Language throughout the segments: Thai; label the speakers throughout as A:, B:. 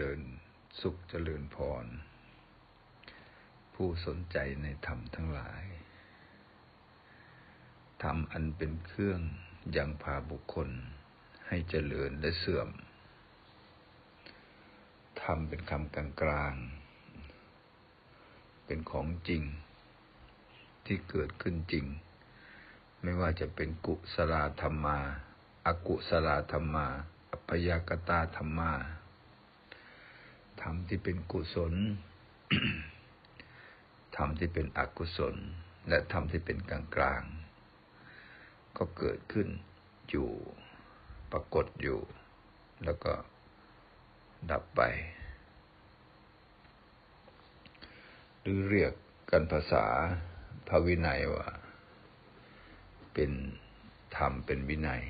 A: ริญสุขเจริญพร ผู้สนใจในธรรมทั้งหลาย ธรรมอันเป็นเครื่องยังพาบุคคลให้เจริญและเสื่อม ธรรมเป็นคำกลางกลางเป็นของจริง ที่เกิดขึ้นจริง ไม่ว่าจะเป็นกุศลธรรมาอากุศลธรรมา อัพยากตาธรรมา ธรรมที่เป็นกุศลธรรมที่เป็นอกุศล และธรรมที่เป็นกลางกลางก็เกิดขึ้นอยู่ปรากฏอยู่ แล้วก็ดับไป หรือเรียกกันภาษาพระวินัยว่า เป็นธรรมเป็นวินัย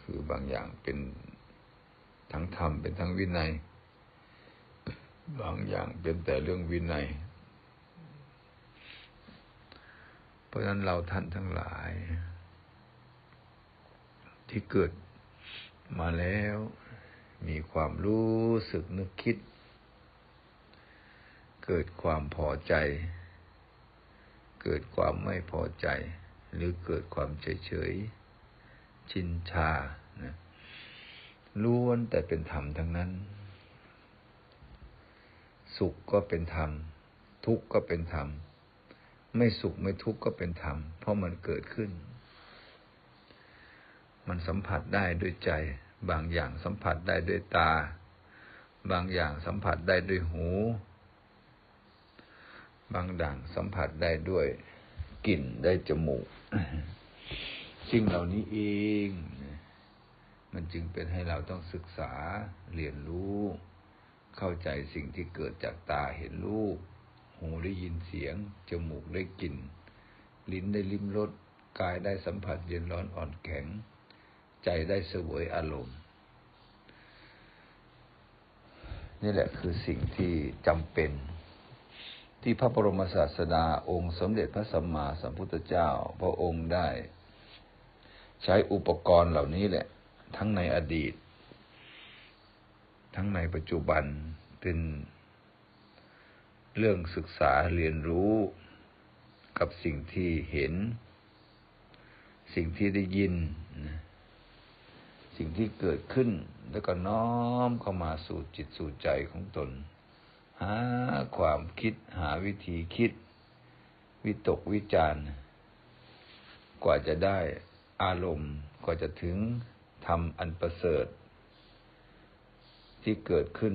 A: คือบางอย่างเป็น ทั้งธรรมเป็นทั้งวินัย บางอย่างเป็นแต่เรื่องวินัย เพราะฉะนั้นเราท่านทั้งหลาย ที่เกิดมาแล้ว มีความรู้สึกนึกคิด เกิดความพอใจ เกิดความไม่พอใจ หรือเกิดความเฉยเฉยชินชานะ ล้วนแต่เป็นธรรมทั้งนั้น สุขก็เป็นธรรม ทุกข์ก็เป็นธรรม ไม่สุขไม่ทุกข์ก็เป็นธรรม เพราะมันเกิดขึ้น มันสัมผัสได้ด้วยใจ บางอย่างสัมผัสได้ด้วยตา บางอย่างสัมผัสได้ด้วยหู บางด่างสัมผัสได้ด้วยกลิ่นได้จมูกสิ่งเหล่านี้เอง มันจึงเป็นให้เราต้องศึกษาเรียนรู้ เข้าใจสิ่งที่เกิดจากตาเห็นรูป หูได้ยินเสียง จมูกได้กลิ่น ลิ้นได้ลิ้มรส กายได้สัมผัสเย็นร้อนอ่อนแข็ง ใจได้เสวยอารมณ์ นี่แหละคือสิ่งที่จำเป็น ที่พระบรมศาสดาองค์สมเด็จพระสัมมาสัมพุทธเจ้า พระองค์ได้ ใช้อุปกรณ์เหล่านี้แหละ ทั้งในอดีต ทั้งในปัจจุบันเป็นเรื่องศึกษาเรียนรู้กับสิ่งที่เห็น สิ่งที่ได้ยิน สิ่งที่เกิดขึ้น แล้วก็น้อมเข้ามาสู่จิตสู่ใจของตน หาความคิดหาวิธีคิด วิตกวิจารณ์ กว่าจะได้อารมณ์กว่าจะถึง รมอันประเสริฐ ที่เกิดขึ้น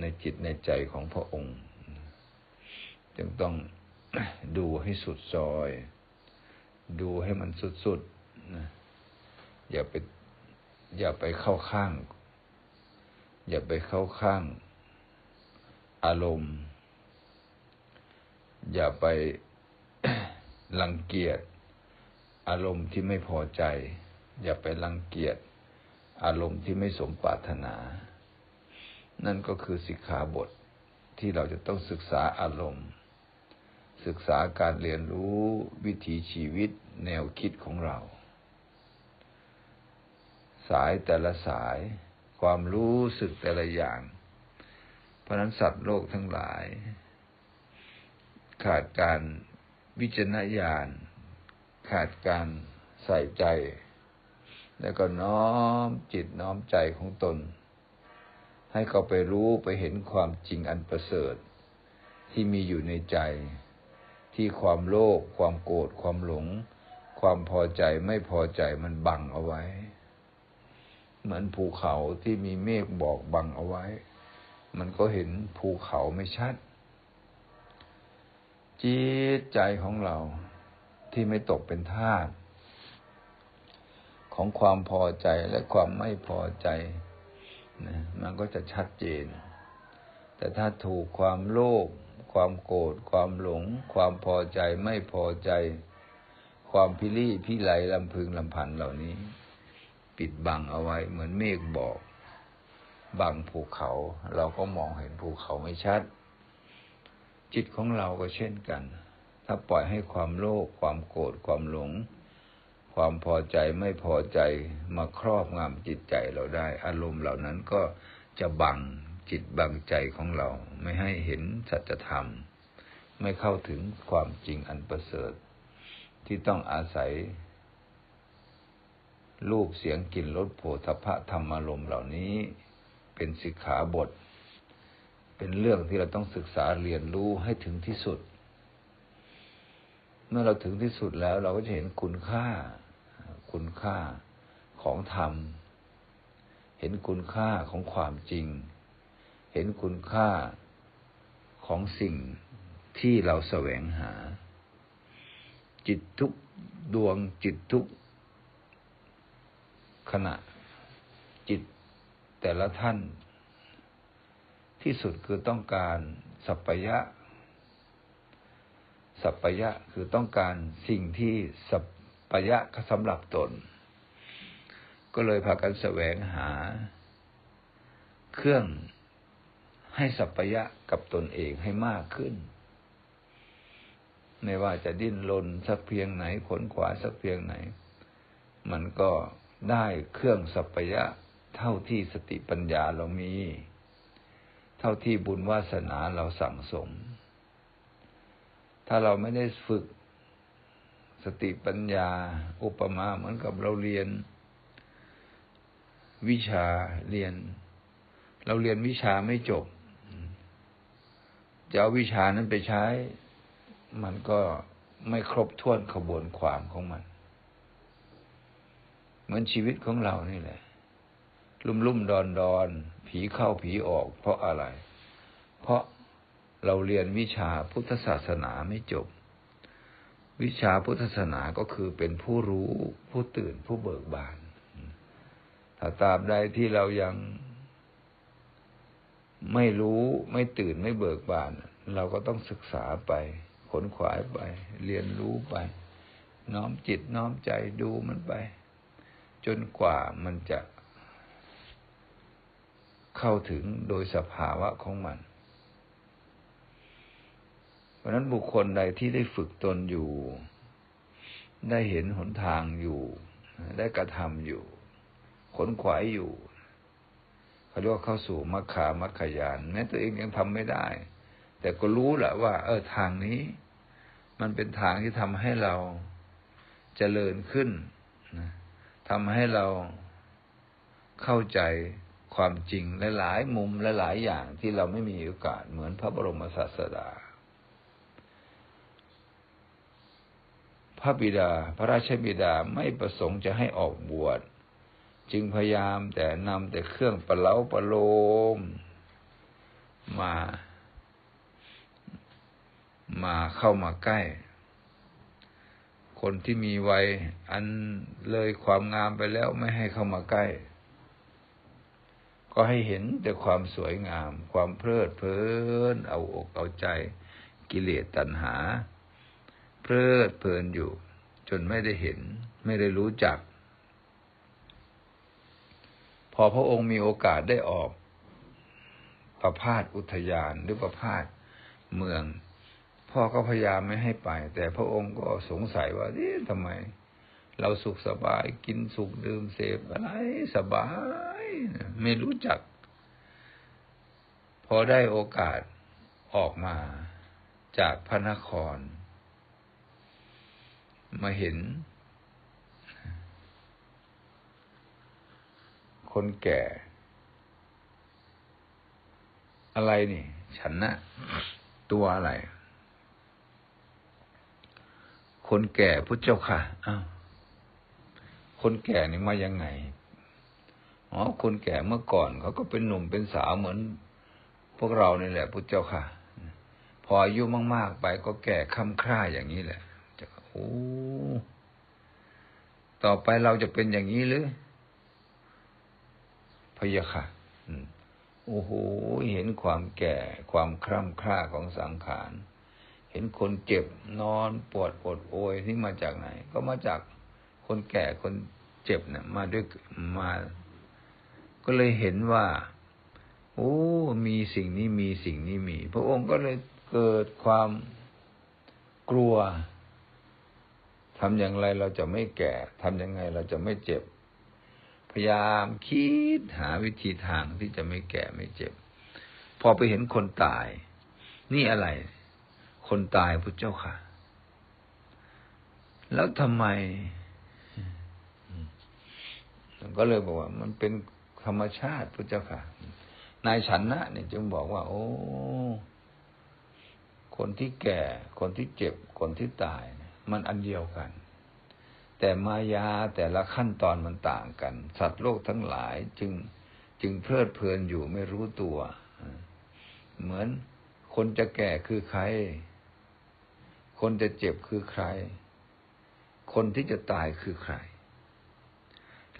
A: ในจิตในใจของพระองค์ จึงต้องดูให้สุดซอย ดูให้มันสุดๆอย่าไปอย่าไปเข้าข้าง อย่าไปเข้าข้าง อารมณ์ อย่าไปรังเกียจอารมณ์ที่ไม่พอใจ อย่าไปรังเกียจอารมณ์ที่ไม่สมปรารถนา นั่นก็คือสิกขาบทที่เราจะต้องศึกษาอารมณ์ ศึกษาการเรียนรู้วิถีชีวิตแนวคิดของเรา สายแต่ละสาย ความรู้สึกแต่ละอย่าง เพราะนั้นสัตว์โลกทั้งหลาย ขาดการวิจารณญาณ ขาดการใส่ใจ แล้วก็น้อมจิตน้อมใจของตน ให้เขาไปรู้ไปเห็นความจริงอันประเสริฐ ที่มีอยู่ในใจ ที่ความโลภความโกรธความหลง ความพอใจไม่พอใจมันบังเอาไว้ เหมือนภูเขาที่มีเมฆบอกบังเอาไว้ มันก็เห็นภูเขาไม่ชัด จิตใจของเราที่ไม่ตกเป็นทาส ของความพอใจและความไม่พอใจนะมันก็จะชัดเจน แต่ถ้าถูกความโลภความโกรธความหลง ความพอใจไม่พอใจ ความพิรี่พิไลลำพึงลำพันเหล่านี้ ปิดบังเอาไว้เหมือนเมฆบอกบังภูเขา เราก็มองเห็นภูเขาไม่ชัด จิตของเราก็เช่นกัน ถ้าปล่อยให้ความโลภความโกรธความหลง ความพอใจไม่พอใจมาครอบงำจิตใจเราได้ อารมณ์เหล่านั้นก็จะบังจิตบังใจของเรา ไม่ให้เห็นสัจธรรม ไม่เข้าถึงความจริงอันประเสริฐ ที่ต้องอาศัย รูปเสียงกลิ่นรสโผฏฐะธรรมอารมณ์เหล่านี้ เป็นสิกขาบท เป็นเรื่องที่เราต้องศึกษาเรียนรู้ให้ถึงที่สุด เมื่อเราถึงที่สุดแล้วเราก็จะเห็นคุณค่า คุณค่าของธรรม เห็นคุณค่าของความจริง เห็นคุณค่าของสิ่งที่เราแสวงหา จิตทุกดวงจิตทุกขณะ จิตแต่ละท่าน ที่สุดคือต้องการสัพยะสัพยะคือต้องการสิ่งที่สัพ ปยะสำหรับตน ก็เลยพากันแสวงหา เครื่องให้สัพยะกับตนเองให้มากขึ้น ไม่ว่าจะดิ้นรนสักเพียงไหนขนขวาสักเพียงไหน มันก็ได้เครื่องสัพยะ เท่าที่สติปัญญาเรามี เท่าที่บุญวาสนาเราสั่งสม ถ้าเราไม่ได้ฝึก สติปัญญา อุปมาเหมือนกับเราเรียน วิชาเรียน เราเรียนวิชาไม่จบ จะเอาวิชานั้นไปใช้ มันก็ไม่ครบถ้วนขบวนความของมัน เหมือนชีวิตของเรานี่แหละ ลุ่มลุ่มดอนดอนผีเข้าผีออกเพราะอะไร เพราะเราเรียนวิชาพุทธศาสนาไม่จบ วิชาพุทธศาสนาก็คือเป็นผู้รู้ ผู้ตื่นผู้เบิกบาน ถ้าตราบใดที่เรายังไม่รู้ไม่ตื่นไม่เบิกบาน เราก็ต้องศึกษาไปขนขวายไป เรียนรู้ไป น้อมจิตน้อมใจดูมันไป จนกว่ามันจะเข้าถึงโดยสภาวะของมัน เพราะนั้นบุคคลใดที่ได้ฝึกตนอยู่ ได้เห็นหนทางอยู่ ได้กระทำอยู่ ขนขวายอยู่เขาเรียกว่าเข้าสู่มรรคามัคคยานแม้ตัวเองยังทำไม่ได้ แต่ก็รู้แหละว่า เออทางนี้ มันเป็นทางที่ทำให้เราจเจริญขึ้นนะทำให้เราเข้าใจความจริงหลายๆมุมลหลายอย่างที่เราไม่มีโอกาสเหมือนพระบรมศาสดา พระบิดาพระราชบิดาไม่ประสงค์จะให้ออกบวช จึงพยายามแต่นำแต่เครื่องประเล้าประโลม มา มาเข้ามาใกล้ คนที่มีวัยอันเลยความงามไปแล้วไม่ให้เข้ามาใกล้ ก็ให้เห็นแต่ความสวยงาม ความเพลิดเพลินเอาอกเอาใจ กิเลสตัณหา ลิดเพลินอยู่ จนไม่ได้เห็น ไม่ได้รู้จัก พอพระองค์มีโอกาสได้ออก ประพาสอุทยานหรือประพาสเมือง พ่อก็พยายามไม่ให้ไป แต่พระองค์ก็สงสัยว่านี่ทำไม เราสุขสบายกินสุขดื่มเสพอะไรสบาย ไม่รู้จัก พอได้โอกาสออกมาจากพระนคร มาเห็น คนแก่ อะไรนี่ ฉันนะ ตัวอะไร คนแก่พุทธเจ้าค่ะอ้าวคนแก่นี่มายังไงอ๋อคนแก่เมื่อก่อนเขาก็เป็นหนุ่มเป็นสาวเหมือน พวกเรานี่แหละพุทธเจ้าค่ะ พออายุมาก ๆ ไปก็แก่ค่ำคร่าอย่างนี้แหละจะ โอ้ต่อไปเราจะเป็นอย่างนี้หรือพยาค่ะโอ้โห เห็นความแก่ ความคร่ำคร่าของสังขาร เห็นคนเจ็บนอนปวดปวดโอยที่มาจากไหน ก็มาจากคนแก่คนเจ็บเนี่ยมาด้วยมา ก็เลยเห็นว่า โอ้ มีสิ่งนี้มีสิ่งนี้มี พระองค์ก็เลยเกิดความกลัว ทำอย่างไรเราจะไม่แก่ทำยังไงเราจะไม่เจ็บ พยายามคิดหาวิธีทางที่จะไม่แก่ไม่เจ็บ พอไปเห็นคนตาย นี่อะไร คนตายพุทธเจ้าค่ะ แล้วทำไม ก็เลยบอกว่า มันเป็นธรรมชาติพุทธเจ้าค่ะ นายฉันนะเนี่ยจึงบอกว่า โอ้ คนที่แก่ คนที่เจ็บ คนที่ตาย มันอันเดียวกัน แต่มายาแต่ละขั้นตอนมันต่างกัน สัตว์โลกทั้งหลายจึงจึงเพลิดเพลินอยู่ไม่รู้ตัว เหมือนคนจะแก่คือใคร คนจะเจ็บคือใคร คนที่จะตายคือใคร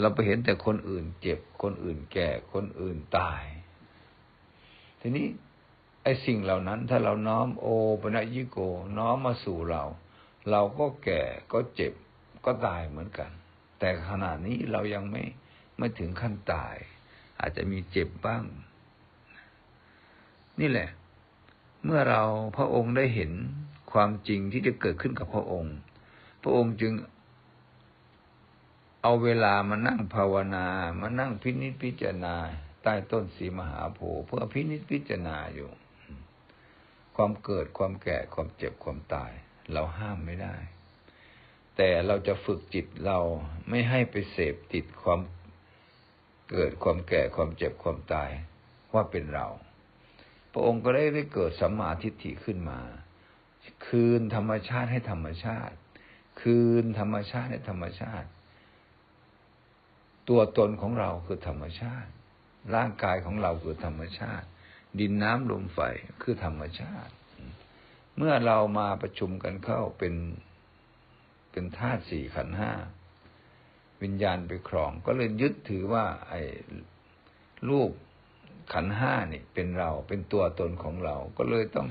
A: เราไปเห็นแต่คนอื่นเจ็บ คนอื่นแก่ คนอื่นตาย ทีนี้ไอ้สิ่งเหล่านั้นถ้าเราน้อมโอปะยิโก น้อมมาสู่เรา เราก็แก่ก็เจ็บก็ตายเหมือนกัน แต่ขณะนี้เรายังไม่ไม่ถึงขั้นตาย อาจจะมีเจ็บบ้าง นี่แหละ เมื่อเราพระองค์ได้เห็นความจริงที่จะเกิดขึ้นกับพระองค์ พระองค์จึงเอาเวลามานั่งภาวนา มานั่งพินิจพิจารณา ใต้ต้นสีมหาโพธิ์เพื่อพินิจพิจารณาอยู่ ความเกิดความแก่ความเจ็บความตาย เราห้ามไม่ได้ แต่เราจะฝึกจิตเราไม่ให้ไปเสพติดความเกิดความแก่ความเจ็บความตายว่าเป็นเรา พระองค์ก็ได้ได้เกิดสัมมาทิฏฐิขึ้นมา คืนธรรมชาติให้ธรรมชาติ คืนธรรมชาติให้ธรรมชาติ ตัวตนของเราคือธรรมชาติ ร่างกายของเราคือธรรมชาติ ดินน้ำลมไฟคือธรรมชาติ เมื่อเรามาประชุมกันเข้าเป็นเป็นธาตุสี่ขันห้าวิญญาณไปครอง ก็เลยยึดถือว่า ไอ้รูปขันห้านี่เป็นเราเป็นตัวตนของเรา ก็เลยต้อง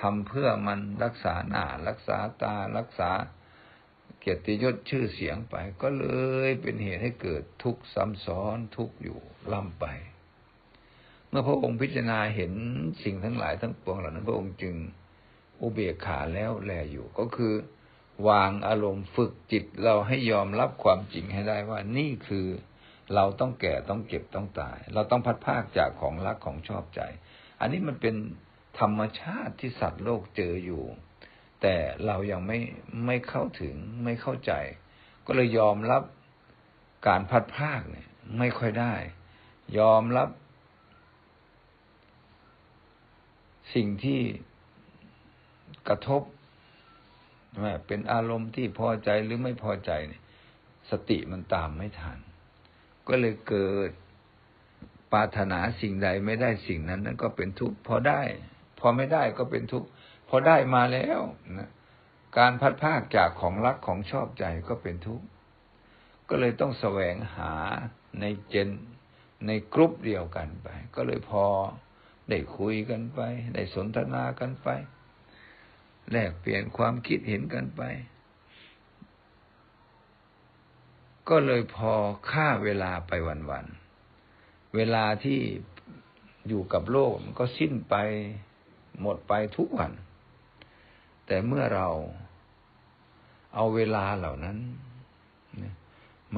A: ทำเพื่อมันรักษาหน้ารักษาตารักษาเกียรติยศชื่อเสียงไป ก็เลยเป็นเหตุให้เกิดทุกข์ซ้ำซ้อนทุกข์อยู่ล่ำไป เมื่อพระองค์พิจารณาเห็นสิ่งทั้งหลายทั้งปวงเหล่านั้นพระองค์จึง อุเบกขาแล้วแลอยู่ก็คือ วางอารมณ์ฝึกจิตเราให้ยอมรับความจริงให้ได้ว่านี่คือเราต้องแก่ต้องเก็บต้องตาย เราต้องพัดภาคจากของรักของชอบใจ อันนี้มันเป็นธรรมชาติที่สัตว์โลกเจออยู่ แต่เรายังไม่ไม่เข้าถึงไม่เข้าใจ ก็เลยยอมรับการพัดภาคเนี่ย ไม่ค่อยได้ ยอมรับ สิ่งที่ กระทบเป็นอารมณ์ที่พอใจหรือไม่พอใจเนี่ย สติมันตามไม่ทัน ก็เลยเกิดปรารถนาสิ่งใดไม่ได้สิ่งนั้น นั่นก็เป็นทุกข์พอได้ พอไม่ได้ก็เป็นทุกข์พอได้มาแล้วนะการพัดภาคจากของรักของชอบใจก็เป็นทุกข์ก็เลยต้องแสวงหาในเจนในกรุ๊ปเดียวกันไป ก็เลยพอได้คุยกันไป ได้สนทนากันไป แลกเปลี่ยนความคิดเห็นกันไป ก็เลยพอค่าเวลาไปวันๆ เวลาที่อยู่กับโลกมันก็สิ้นไปหมดไปทุกวัน แต่เมื่อเราเอาเวลาเหล่านั้น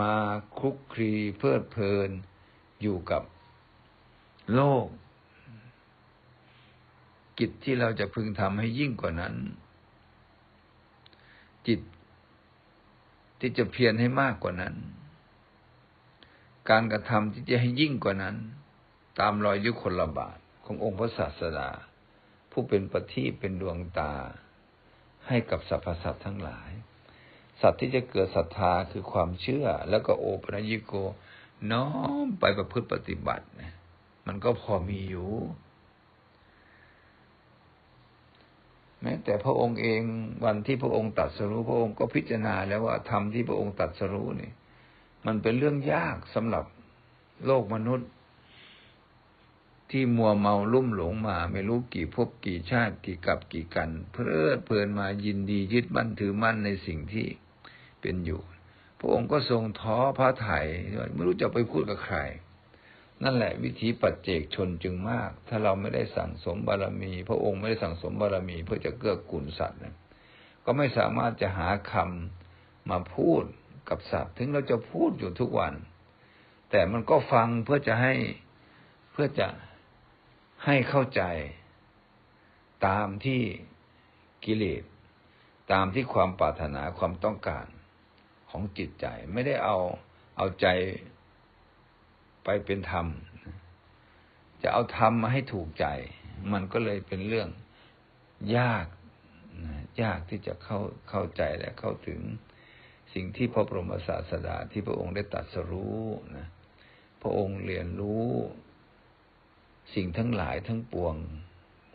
A: มาคุกคลีเพลิดเพลินอยู่กับโลก กิจที่เราจะพึงทำให้ยิ่งกว่านั้น จิตที่จะเพียรให้มากกว่านั้น การกระทำที่จะให้ยิ่งกว่านั้น ตามรอยยุคนละบาทขององค์พระศาสดา ผู้เป็นปฏิเป็นดวงตา ให้กับสรรพสัตว์ทั้งหลาย สัตว์ที่จะเกิดศรัทธาคือความเชื่อ แล้วก็โอปัญิโก น้อมไปประพฤติปฏิบัติเนี่ยมันก็พอมีอยู่ แม้แต่พระองค์เองวันที่พระองค์ตัดสรู้พระองค์ก็พิจารณาแล้วว่าธรรมที่พระองค์ตัดสรู้นี่ มันเป็นเรื่องยากสำหรับโลกมนุษย์ ที่มัวเมาลุ่มหลงมา ไม่รู้กี่ภพกี่ชาติกี่กับกี่กัน เพลิดเพลินมายินดียึดมั่นถือมั่นในสิ่งที่เป็นอยู่ พระองค์ก็ทรงท้อพระไถ่ไม่รู้จะไปพูดกับใคร นั่นแหละวิธีปัจเจกชนจึงมาก ถ้าเราไม่ได้สั่งสมบารมี พระองค์ไม่ได้สั่งสมบารมี เพื่อจะเกื้อกูลสัตว์นะก็ไม่สามารถจะหาคมาพูดกับสัตว์ ถึงเราจะพูดอยู่ทุกวัน แต่มันก็ฟังเพื่อจะให้เพื่อจะให้เข้าใจ ตามที่กิเลสตามที่ความปรารถนาความต้องการของจิตใจ ไม่ได้เอาเอาใจ ไปเป็นธรรม จะเอาธรรมมาให้ถูกใจ มันก็เลยเป็นเรื่องยากยากที่จะเข้าเข้าใจและเข้าถึงสิ่งที่พระบรมศาสดาที่พระองค์ได้ตรัสรู้นะพระองค์เรียนรู้สิ่งทั้งหลายทั้งปวง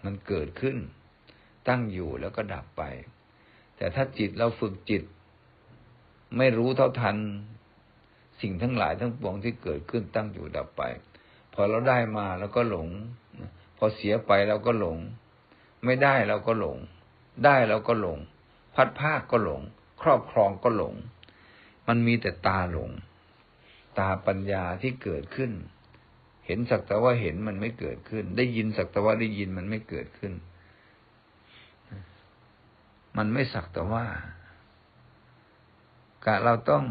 A: มันเกิดขึ้น ตั้งอยู่แล้วก็ดับไป แต่ถ้าจิตเราฝึกจิต ไม่รู้เท่าทัน สิ่งทั้งหลายทั้งปวงที่เกิดขึ้นตั้งอยู่ดับไป พอเราได้มาแล้วก็หลง พอเสียไปเราก็หลง ไม่ได้เราก็หลง ได้เราก็หลง พัดภาคก็หลง ครอบครองก็หลง มันมีแต่ตาหลง ตาปัญญาที่เกิดขึ้น เห็นสักแต่ว่าเห็นมันไม่เกิดขึ้น ได้ยินสักแต่ว่าได้ยินมันไม่เกิดขึ้น มันไม่สักแต่ว่ากะเราต้อง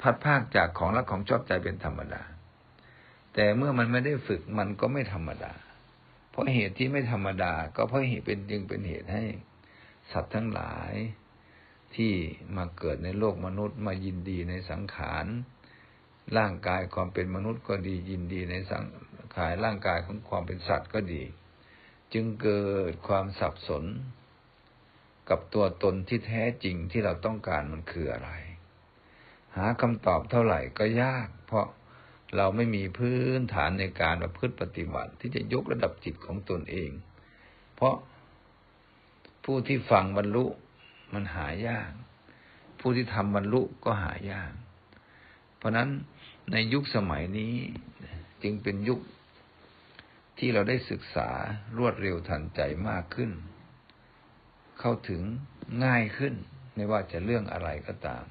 A: พัดภาคจากของรักของชอบใจเป็นธรรมดา แต่เมื่อมันไม่ได้ฝึกมันก็ไม่ธรรมดา เพราะเหตุที่ไม่ธรรมดา ก็เพราะเหตุเป็นจึงเป็นเหตุให้ สัตว์ทั้งหลายที่มาเกิดในโลกมนุษย์มายินดีในสังขารร่างกายความเป็นมนุษย์ก็ดียินดีในสังขารร่างกายของความเป็นสัตว์ก็ดี จึงเกิดความสับสน กับตัวตนที่แท้จริงที่เราต้องการมันคืออะไร หาคำตอบเท่าไหร่ก็ยาก เพราะเราไม่มีพื้นฐานในการประพฤติปฏิบัติ ที่จะยกระดับจิตของตนเอง เพราะผู้ที่ฟังบรรลุมันหายาก ผู้ที่ทำบรรลุก็หายาก เพราะนั้นในยุคสมัยนี้จึงเป็นยุคที่เราได้ศึกษารวดเร็วทันใจมากขึ้น เข้าถึงง่ายขึ้น ไม่ว่าจะเรื่องอะไรก็ตาม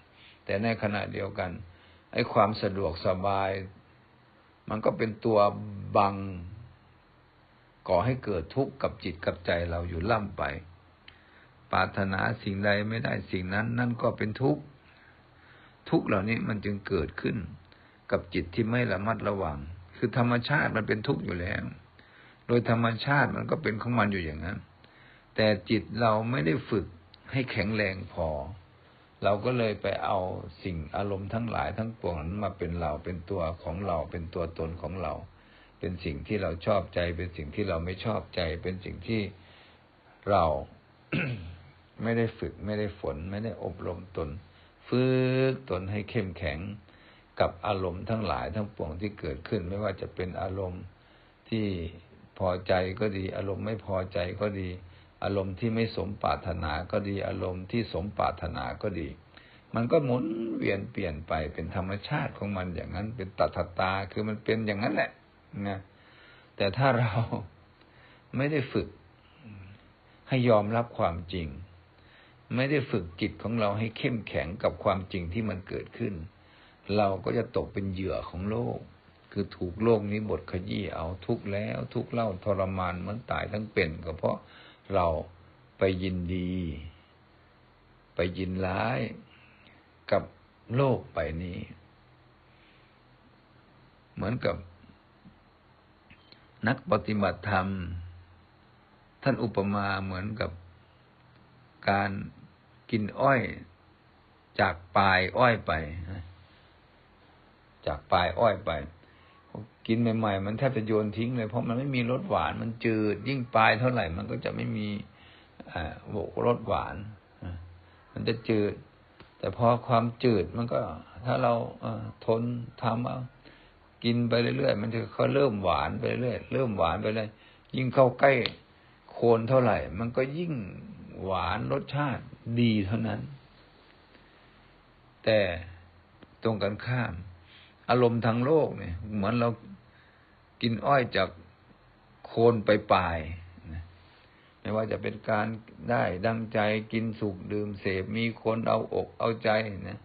A: แต่ในขณะเดียวกันไอ้ความสะดวกสบาย มันก็เป็นตัวบัง ก่อให้เกิดทุกข์กับจิตกับใจเราอยู่ล่ำไป ปรารถนาสิ่งใดไม่ได้สิ่งนั้น นั่นก็เป็นทุกข์ ทุกข์เหล่านี้มันจึงเกิดขึ้น กับจิตที่ไม่ระมัดระวัง คือธรรมชาติมันเป็นทุกข์อยู่แล้ว โดยธรรมชาติมันก็เป็นของมันอยู่อย่างนั้น แต่จิตเราไม่ได้ฝึกให้แข็งแรงพอ เราก็เลยไปเอาสิ่งอารมณ์ทั้งหลายทั้งปวงนั้นมาเป็นเราเป็นตัวของเราเป็นตัวตนของเรา เป็นสิ่งที่เราชอบใจ เป็นสิ่งที่เราไม่ชอบใจ เป็นสิ่งที่เราไม่ได้ฝึกไม่ได้ฝน ไม่ได้อบรมตน ฝึกตนให้เข้มแข็งกับอารมณ์ทั้งหลายทั้งปวงที่เกิดขึ้น ไม่ว่าจะเป็นอารมณ์ที่พอใจก็ดี อารมณ์ไม่พอใจก็ดี อารมณ์ที่ไม่สมปรารถนาก็ดี อารมณ์ที่สมปรารถนาก็ดี มันก็หมุนเวียนเปลี่ยนไปเป็นธรรมชาติของมันอย่างนั้น เป็นตัทตาคือมันเป็นอย่างนั้นแหละนะแต่ถ้าเราไม่ได้ฝึก ให้ยอมรับความจริง ไม่ได้ฝึกจิตของเราให้เข้มแข็งกับความจริงที่มันเกิดขึ้น เราก็จะตกเป็นเหยื่อของโลก คือถูกโลกนี้บดขยี้เอาทุกแล้ว ทุกเล่าทรมานเหมือนตายทั้งเป็นก็เพราะ เราไปยินดี ไปยินร้ายกับโลกไปนี้ เหมือนกับ นักปฏิบัติธรรม ท่านอุปมาเหมือนกับการกินอ้อย จากปลายอ้อยไป จากปลายอ้อยไป กินใหม่ๆ มันแทบจะโยนทิ้งเลย เพราะมันไม่มีรสหวาน มันจืด ยิ่งปลายเท่าไหร่ มันก็จะไม่มีโบกรสหวาน มันจะจืด แต่พอความจืดมันก็ ถ้าเราทนทำเอากินไปเรื่อยๆ มันจะเขาเริ่มหวานไปเรื่อยเริ่มหวานไปเลยยิ่งเข้าใกล้โคนเท่าไหร่ มันก็ยิ่งหวานรสชาติดีเท่านั้น แต่ตรงกันข้าม อารมณ์ทางโลกเนี่ย เหมือนเรากินอ้อยจากโคนไปปลายไม่ว่าจะเป็นการได้ดังใจกินสุกดื่มเสพมีคนเอาอกเอาใจนะ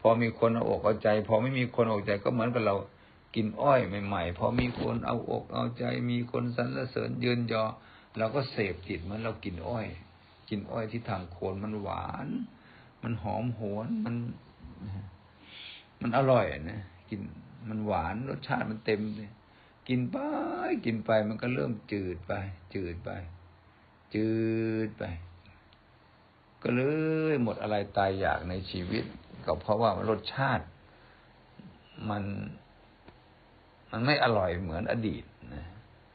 A: พอมีคนเอาอกเอาใจ พอไม่มีคนเอาใจก็เหมือนกับเรากินอ้อยใหม่ๆพอมีคนเอาอกเอาใจ มีคนสรรเสริญยืนยอเราก็เสพจิตเหมือนเรากินอ้อย กินอ้อยที่ทางโคนมันหวาน มันหอมหวนมัน มันอร่อยนะ กิน มันหวานรสชาติมันเต็มเลยกินไปกินไปมันก็เริ่มจืดไป จืดไป จืดไป ก็เลยหมดอะไรตายอยากในชีวิต ก็เพราะว่ารสชาติ มัน มันไม่อร่อยเหมือนอดีตนะ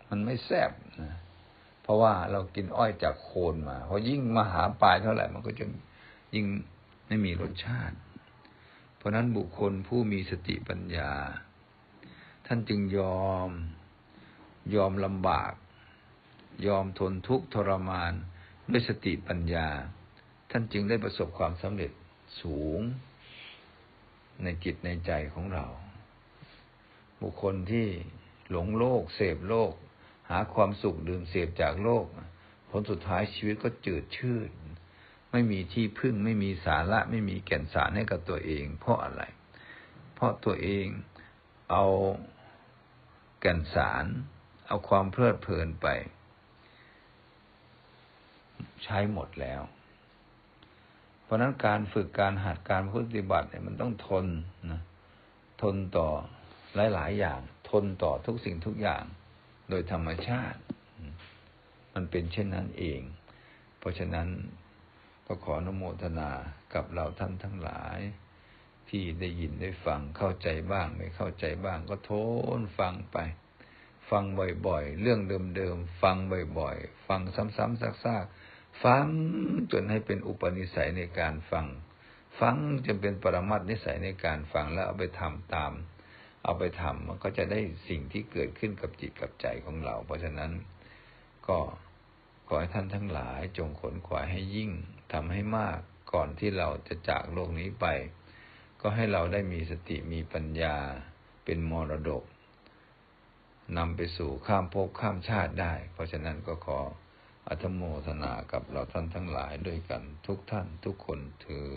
A: มันไม่แซ่บนะเพราะว่าเรากินอ้อยจากโคนมาพอยิ่งมาหาปลายเท่าไหร่มันก็จะยิ่งไม่มีรสชาติ ราะนั้นบุคคลผู้มีสติปัญญา ท่านจึงยอม ยอมลำบาก ยอมทนทุกข์ทรมาน ด้วยสติปัญญา ท่านจึงได้ประสบความสำเร็จสูง ในจิตในใจของเรา บุคคลที่หลงโลก เสพโลก หาความสุขดื่มเสพจากโลก ผลสุดท้ายชีวิตก็จืดชืด ไม่มีที่พึ่งไม่มีสาระไม่มีแก่นสารให้กับตัวเอง เพราะอะไร เพราะตัวเองเอาแก่นสาร เอาความเพลิดเพลินไป ใช้หมดแล้ว เพราะนั้นการฝึกการหัดการปฏิบัติเนี่ยมันต้องทนนะทนต่อหลาย ๆ อย่าง ทนต่อทุกสิ่งทุกอย่าง โดยธรรมชาติ มันเป็นเช่นนั้นเอง เพราะฉะนั้น ก็ขออนุโมทนากับเราท่านทั้งหลาย ที่ได้ยินได้ฟังเข้าใจบ้างไม่เข้าใจบ้างก็โทนฟังไป ฟังบ่อยๆ เรื่องเดิมๆ ฟังบ่อยๆ ฟังซ้ำๆซากๆ ฟังจนให้เป็นอุปนิสัยในการฟัง ฟังจนเป็นปรมัตนิสัยในการฟังแล้วเอาไปทำตาม เอาไปทำมันก็จะได้สิ่งที่เกิดขึ้นกับจิตกับใจของเรา เพราะฉะนั้นก็ขอให้ท่านทั้งหลายจงขนขวายให้ยิ่ง ทำให้มากก่อนที่เราจะจากโลกนี้ไป ก็ให้เราได้มีสติมีปัญญาเป็นมรดกนำไปสู่ข้ามภพข้ามชาติได้ เพราะฉะนั้นก็ขออธโมทนากับเราท่านทั้งหลายด้วยกันทุกท่านทุกคนเถือ